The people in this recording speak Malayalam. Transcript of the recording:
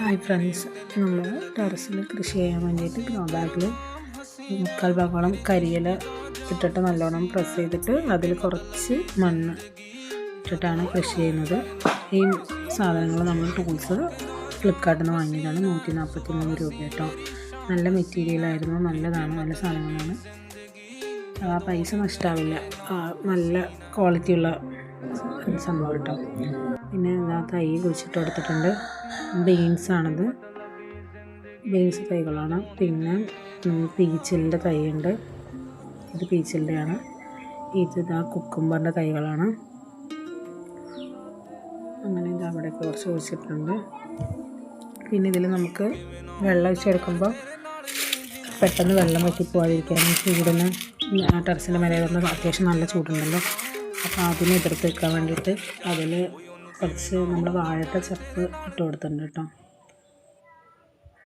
ഹായ് ഫ്രണ്ട്സ് നമ്മൾ ടെറസിൽ കൃഷി ചെയ്യാൻ വേണ്ടിയിട്ട് ഗ്രോ ബാഗിൽ മുക്കാൽ ഭാഗോളം കരിയില ഇട്ടിട്ട് നല്ലോണം പ്രസ് ചെയ്തിട്ട് അതിൽ കുറച്ച് മണ്ണ് ഇട്ടിട്ടാണ് കൃഷി ചെയ്യുന്നത്. ഈ സാധനങ്ങൾ നമ്മൾ ടൂൾസ് ഫ്ലിപ്കാർട്ടിൽ നിന്ന് വാങ്ങിയതാണ് നൂറ്റി നാൽപ്പത്തി മൂന്ന് രൂപ കേട്ടോ. നല്ല മെറ്റീരിയലായിരുന്നു നല്ലതാണ് നല്ല സാധനങ്ങളാണ്. ആ പൈസ നഷ്ടമാവില്ല ആ, നല്ല ക്വാളിറ്റിയുള്ള സംഭവം കേട്ടോ. പിന്നെ ഇതാ തൈ കുഴിച്ചിട്ട് കൊടുത്തിട്ടുണ്ട് ബീൻസാണത്. ബീൻസ് തൈകളാണ്. പിന്നെ പീച്ചിലിന്റെ തൈയുണ്ട്. ഇത് പീച്ചിലിന്റെയാണ്. ഇത് ഇതാ കുക്കുംബറിന്റെ തൈകളാണ്. അങ്ങനെ ഇത് അവിടെ കുറച്ച് കുഴിച്ചിട്ടുണ്ട്. പിന്നെ ഇതിൽ നമുക്ക് വെള്ളം ഒഴിച്ചെടുക്കുമ്പോൾ പെട്ടെന്ന് വെള്ളം വറ്റി പോകാതിരിക്കാൻ ചൂടിന് ടെറസിന്റെ മേലെ വരുന്ന അത്യാവശ്യം നല്ല ചൂടുണ്ടല്ലോ. അതിനെ എതിർത്ത് വെക്കാൻ വേണ്ടിയിട്ട് അതിൽ കുറച്ച് നമ്മൾ വാഴയുടെ ചപ്പ് ഇട്ട് കൊടുത്തിട്ടുണ്ട് കേട്ടോ.